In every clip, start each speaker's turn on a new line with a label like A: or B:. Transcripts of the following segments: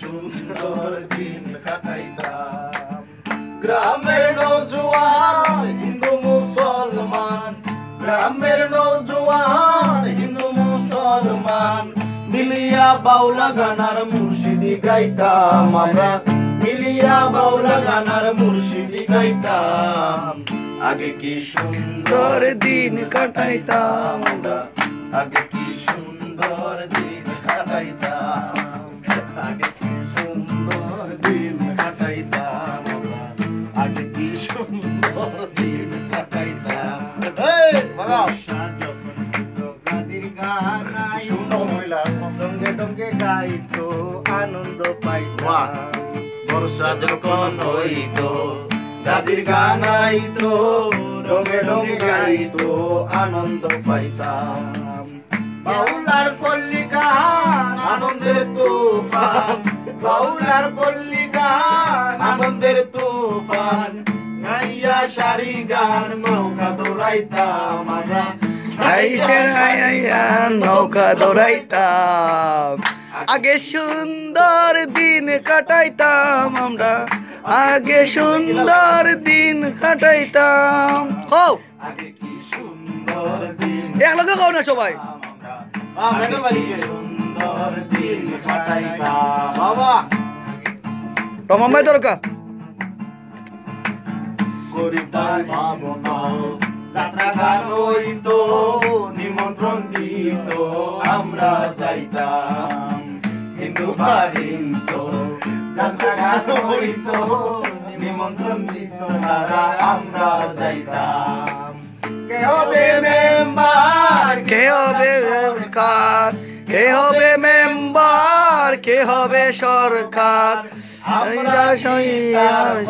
A: সুন্দর দিন কাটাইতাম? গ্রামের নৌজওয়ান হিন্দু মুসলমান, গ্রামের নৌজওয়ান হিন্দু মুসলমান, মিলিয়া বাউলা গানার মুর্শিদি গাইতাম আমরা। মিলিয়া বাউলা গানার মুর্শিদি গাইতাম। আগে কি সুন্দর
B: দিন কাটাইতাম
A: আগে কি সুন্দর দিন কাটাইতাম? আগে কি সুন্দর দিন কাটাইতাম। আগে কি সুন্দর দিন কাটাইতাম
C: সঙ্গে সঙ্গে গাইতো আনন্দ। পাইতাম
A: বর্ষা যখন হইতো গাজির গান আইতো রঙে রঙে গাইতো আনন্দ পাইতাম
C: বাউলার পল্লী
A: তুফান বাউলার পল্লী গান আনন্দের তুফান। গাইয়া সারি গান নৌকা দৌড়াইতাম আমরা।
B: নৌকা দৌড়াইতাম। আগে সুন্দর দিন কাটাইতাম আমরা। আগে সুন্দর দিন কাটাইতাম। হো
A: আগে কি সুন্দর দিন
B: একলগে কও না সবাই।
A: সুন্দর দিন কাটাইতাম।
C: বাবা।
B: রমাম্মাই দরকার।
A: করিতাম ভাবনা যাত্রা গান হইতো নিমন্ত্রণ দিত আমরা যাইতাম। হিন্দু বাহিন্ত যাত্রা গান হইতো নিমন্ত্রণ দিত তারা আমরা যাইতাম। কে হবে মেম্বার
B: কে হবে সরকার?
A: আমরা কি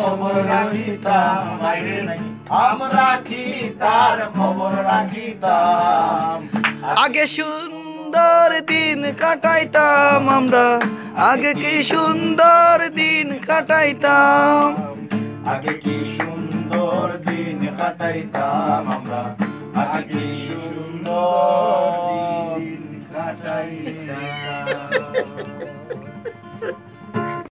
A: খবর রাখিতাম বাইরে আমরা কি তার খবর রাখিতাম
B: আগে সুন্দর দিন কাটাইতাম আমরা, আগে কি সুন্দর দিন কাটাইতাম?
A: আগে কি সুন্দর দিন কাটাইতাম আমরা, আগে কি সুন্দর দিন কাটাইতাম?